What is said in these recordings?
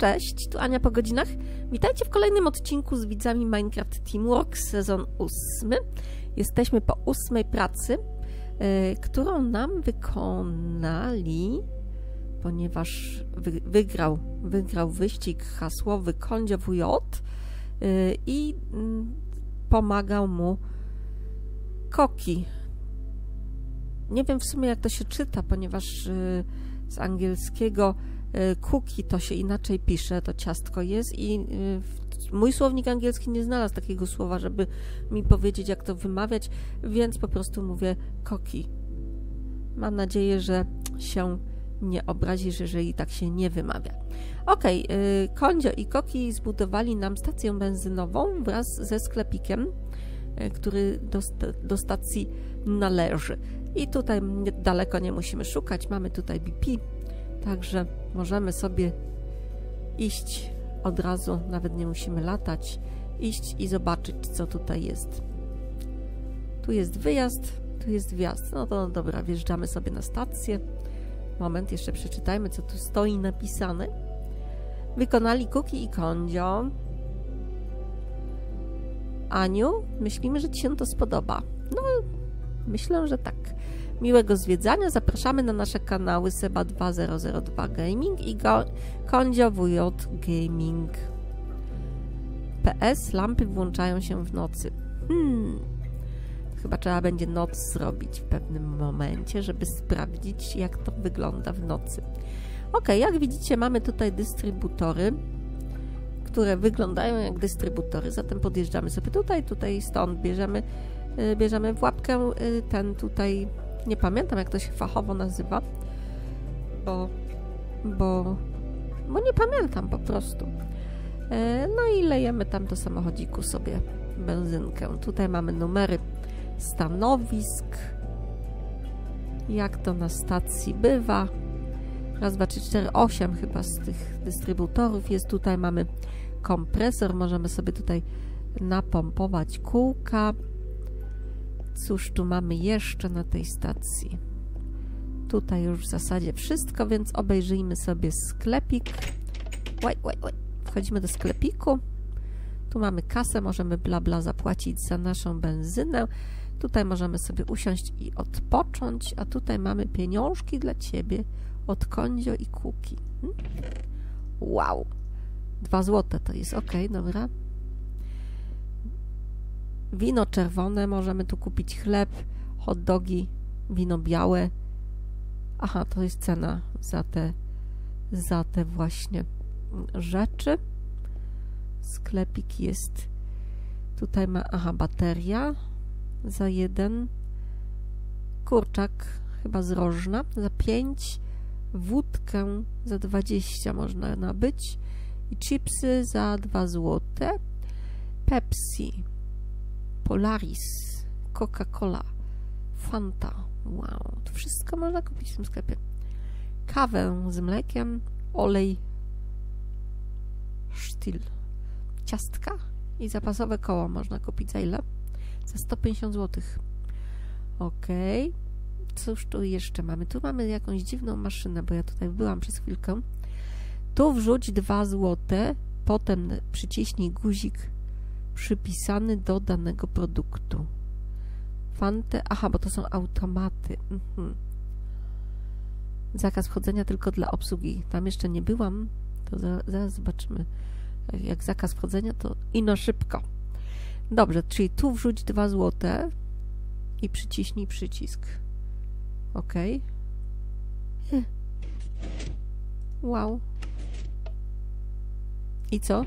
cześć, tu Ania po godzinach. Witajcie w kolejnym odcinku z widzami Minecraft Teamwork sezon 8. Jesteśmy po ósmej pracy, yy, którą nam wykonali, ponieważ wy, wygrał, wygrał wyścig hasłowy Kondzio WJ yy, i yy, pomagał mu Koki. Nie wiem w sumie jak to się czyta, ponieważ y, z angielskiego cookie to się inaczej pisze, to ciastko jest i y, mój słownik angielski nie znalazł takiego słowa, żeby mi powiedzieć, jak to wymawiać, więc po prostu mówię koki. Mam nadzieję, że się nie obrazisz, jeżeli tak się nie wymawia. Ok, Kondzio i Koki zbudowali nam stację benzynową wraz ze sklepikiem, y, który do, do stacji należy. I tutaj daleko nie musimy szukać, mamy tutaj BP, Także możemy sobie iść od razu, nawet nie musimy latać, iść i zobaczyć, co tutaj jest. Tu jest wyjazd, tu jest wjazd. No to dobra, wjeżdżamy sobie na stację. Moment, jeszcze przeczytajmy, co tu stoi napisane. Wykonali Kuki i Kondzio. Aniu, myślimy, że Ci się to spodoba. No, myślę, że tak miłego zwiedzania. Zapraszamy na nasze kanały Seba2002 Gaming i WJ Gaming. PS, lampy włączają się w nocy. Hmm. Chyba trzeba będzie noc zrobić w pewnym momencie, żeby sprawdzić, jak to wygląda w nocy. Ok, jak widzicie, mamy tutaj dystrybutory, które wyglądają jak dystrybutory. Zatem podjeżdżamy sobie tutaj, tutaj, stąd bierzemy, y, bierzemy w łapkę y, ten tutaj nie pamiętam, jak to się fachowo nazywa, bo, bo, bo nie pamiętam po prostu. E, no i lejemy tam do samochodziku sobie benzynkę. Tutaj mamy numery stanowisk, jak to na stacji bywa. Raz, dwa, trzy, cztery, osiem chyba z tych dystrybutorów jest. Tutaj mamy kompresor, możemy sobie tutaj napompować kółka. Cóż tu mamy jeszcze na tej stacji? Tutaj już w zasadzie wszystko, więc obejrzyjmy sobie sklepik. Wchodzimy do sklepiku. Tu mamy kasę, możemy bla bla zapłacić za naszą benzynę. Tutaj możemy sobie usiąść i odpocząć, a tutaj mamy pieniążki dla Ciebie od Kondzio i Kuki. Hmm? Wow! Dwa złote to jest, ok, dobra. Wino czerwone, możemy tu kupić chleb, hot dogi, wino białe. Aha, to jest cena za te, za te właśnie rzeczy. Sklepik jest, tutaj ma, aha, bateria za jeden, kurczak chyba z rożna za 5, wódkę za 20 można nabyć i chipsy za 2 złote, Pepsi Polaris, Coca-Cola, Fanta. Wow, to wszystko można kupić w tym sklepie. Kawę z mlekiem, olej, sztyl, ciastka i zapasowe koło można kupić za ile? Za 150 zł. Ok. Cóż tu jeszcze mamy? Tu mamy jakąś dziwną maszynę, bo ja tutaj byłam przez chwilkę. Tu wrzuć 2 zł, potem przyciśnij guzik przypisany do danego produktu. Fante, aha, bo to są automaty. Mhm. Zakaz wchodzenia tylko dla obsługi. Tam jeszcze nie byłam, to za, zaraz zobaczymy. Jak zakaz wchodzenia, to ino szybko. Dobrze, czyli tu wrzuć 2 złote i przyciśnij przycisk. Ok. Wow. I co?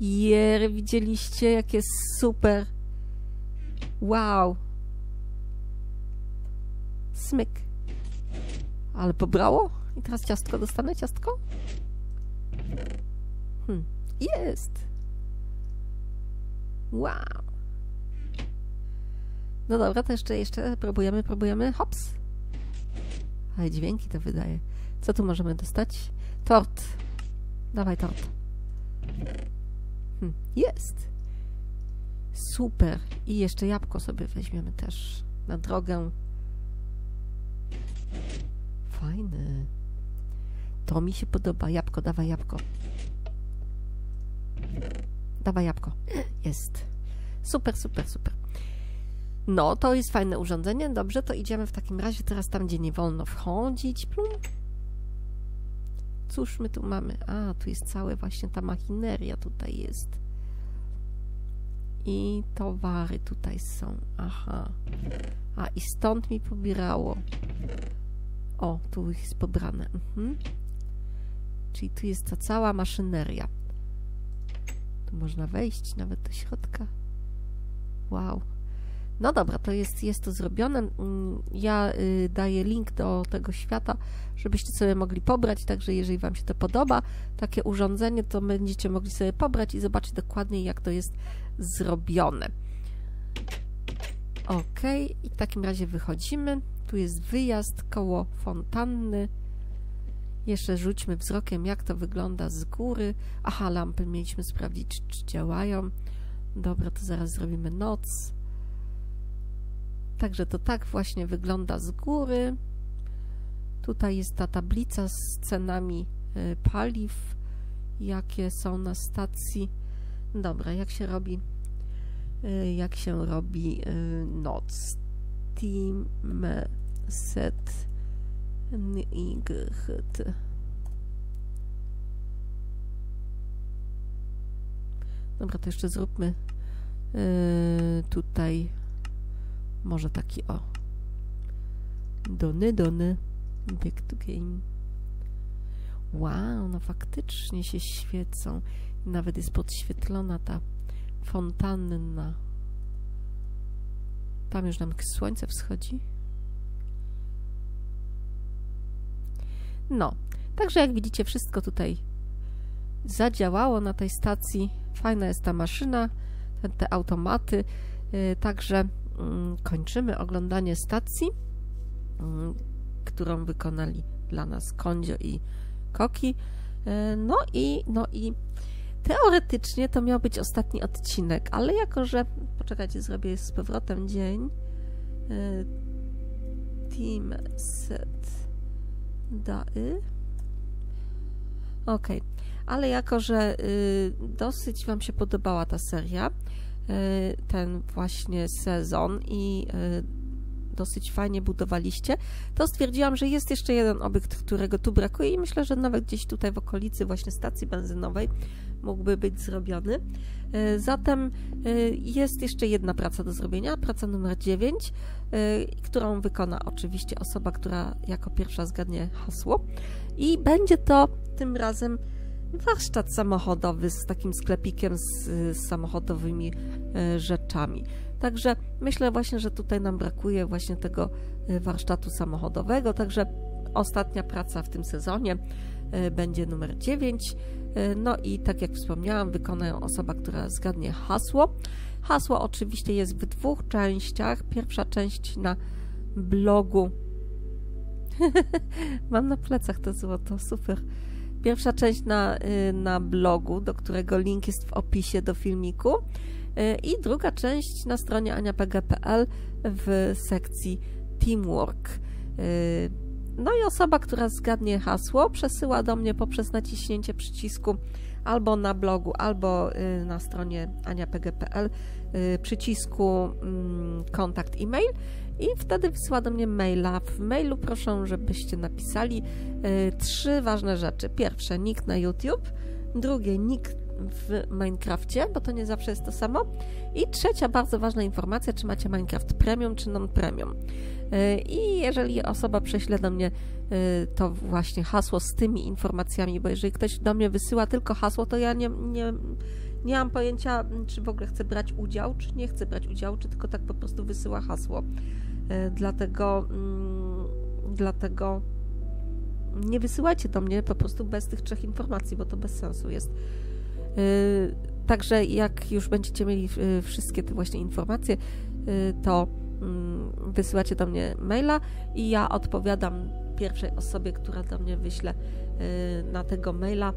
Jer, widzieliście, jakie super. Wow. Smyk. Ale pobrało? I teraz ciastko dostanę? Ciastko? Hmm. Jest. Wow. No dobra, to jeszcze, jeszcze próbujemy, próbujemy. Hops. Ale dźwięki to wydaje. Co tu możemy dostać? Tort. Dawaj tort. Hm, jest. Super. I jeszcze jabłko sobie weźmiemy też na drogę. Fajny. to mi się podoba. Jabłko, dawaj jabłko. Dawaj jabłko. Jest. Super, super, super. No, to jest fajne urządzenie. Dobrze, to idziemy w takim razie teraz tam, gdzie nie wolno wchodzić. Plum. Cóż my tu mamy? A, tu jest całe właśnie ta machineria tutaj jest. I towary tutaj są. Aha. A, i stąd mi pobierało. O, tu jest pobrane. Mhm. Czyli tu jest ta cała maszyneria. Tu można wejść nawet do środka. Wow. No dobra, to jest, jest to zrobione. Mm, ja y, daję link do tego świata, żebyście sobie mogli pobrać, także jeżeli Wam się to podoba, takie urządzenie, to będziecie mogli sobie pobrać i zobaczyć dokładnie, jak to jest zrobione. Ok, i w takim razie wychodzimy. Tu jest wyjazd koło fontanny. Jeszcze rzućmy wzrokiem, jak to wygląda z góry. Aha, lampy mieliśmy sprawdzić, czy działają. Dobra, to zaraz zrobimy noc. Także to tak właśnie wygląda z góry. Tutaj jest ta tablica z cenami y, paliw, jakie są na stacji. Dobra, jak się robi y, jak się robi y, noc. Team set NYHT. Dobra, to jeszcze zróbmy tutaj może taki o. Dony, dony. Back to game. Wow, no faktycznie się świecą. Nawet jest podświetlona ta fontanna. Tam już nam słońce wschodzi. No, także jak widzicie, wszystko tutaj zadziałało na tej stacji. Fajna jest ta maszyna, te, automaty. Yy, także kończymy oglądanie stacji, mm, którą wykonali dla nas Kondzio i Koki. E, no i, no i teoretycznie to miał być ostatni odcinek, ale jako, że poczekajcie, zrobię z powrotem dzień e, team set dały ok, ale jako, że y, dosyć Wam się podobała ta seria, ten właśnie sezon i y, dosyć fajnie budowaliście, to stwierdziłam, że jest jeszcze jeden obiekt, którego tu brakuje i myślę, że nawet gdzieś tutaj w okolicy właśnie stacji benzynowej mógłby być zrobiony. Y, zatem jest jeszcze jedna praca do zrobienia, praca numer 9, którą wykona oczywiście osoba, która jako pierwsza zgadnie hasło i będzie to tym razem warsztat samochodowy z takim sklepikiem z, z samochodowymi e, rzeczami. Także myślę właśnie, że tutaj nam brakuje właśnie tego e, warsztatu samochodowego, także ostatnia praca w tym sezonie e, będzie numer 9. No i tak jak wspomniałam, wykona ją osoba, która zgadnie hasło. Hasło oczywiście jest w dwóch częściach. Pierwsza część na blogu. Mam na plecach to złoto, super. Pierwsza część na, y, na blogu, do którego link jest w opisie do filmiku. Y, I druga część na stronie aniapg.pl w sekcji Teamwork. Y, no i osoba, która zgadnie hasło, przesyła do mnie poprzez naciśnięcie przycisku albo na blogu, albo na stronie aniapg.pl przycisku mm, kontakt e-mail i wtedy wysyła do mnie maila. W mailu proszę, żebyście napisali y, trzy ważne rzeczy. Pierwsze, nick na YouTube. Drugie, nick w Minecrafcie, bo to nie zawsze jest to samo. I trzecia, bardzo ważna informacja, czy macie Minecraft Premium, czy non-premium. Y, I jeżeli osoba prześle do mnie y, to właśnie hasło z tymi informacjami, bo jeżeli ktoś do mnie wysyła tylko hasło, to ja nie, nie, nie mam pojęcia, czy w ogóle chce brać udział, czy nie chce brać udziału, czy tylko tak po prostu wysyła hasło. E, dlatego, mm, dlatego nie wysyłajcie do mnie po prostu bez tych trzech informacji, bo to bez sensu jest. E, także jak już będziecie mieli e, wszystkie te właśnie informacje, to mm, wysyłacie do mnie maila i ja odpowiadam pierwszej osobie, która do mnie wyśle na tego maila.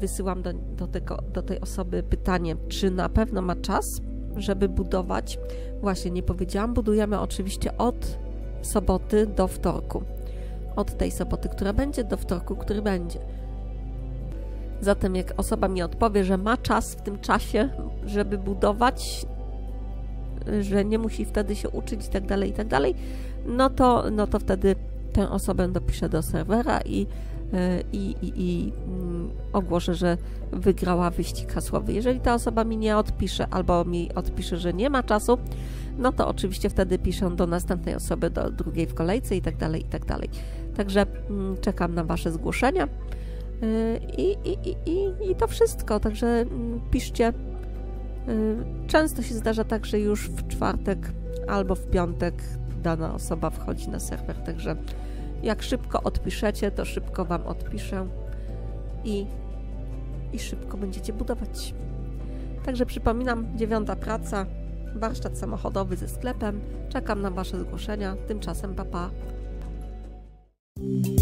Wysyłam do, do, tego, do tej osoby pytanie, czy na pewno ma czas, żeby budować. Właśnie, nie powiedziałam, budujemy oczywiście od soboty do wtorku. od tej soboty, która będzie, do wtorku, który będzie. Zatem jak osoba mi odpowie, że ma czas w tym czasie, żeby budować, że nie musi wtedy się uczyć i tak dalej, i tak no to, no to wtedy tę osobę dopiszę do serwera i, i, i, i mm, ogłoszę, że wygrała wyścig hasłowy. Jeżeli ta osoba mi nie odpisze albo mi odpisze, że nie ma czasu, no to oczywiście wtedy piszę do następnej osoby, do drugiej w kolejce i tak dalej, i tak dalej. Także mm, czekam na Wasze zgłoszenia. E, I, i, i, i to wszystko, także mm, piszcie. E, często się zdarza tak, że już w czwartek albo w piątek dana osoba wchodzi na serwer, także jak szybko odpiszecie, to szybko Wam odpiszę i, i szybko będziecie budować. Także przypominam, dziewiąta praca, warsztat samochodowy ze sklepem. Czekam na Wasze zgłoszenia. Tymczasem papa. Pa.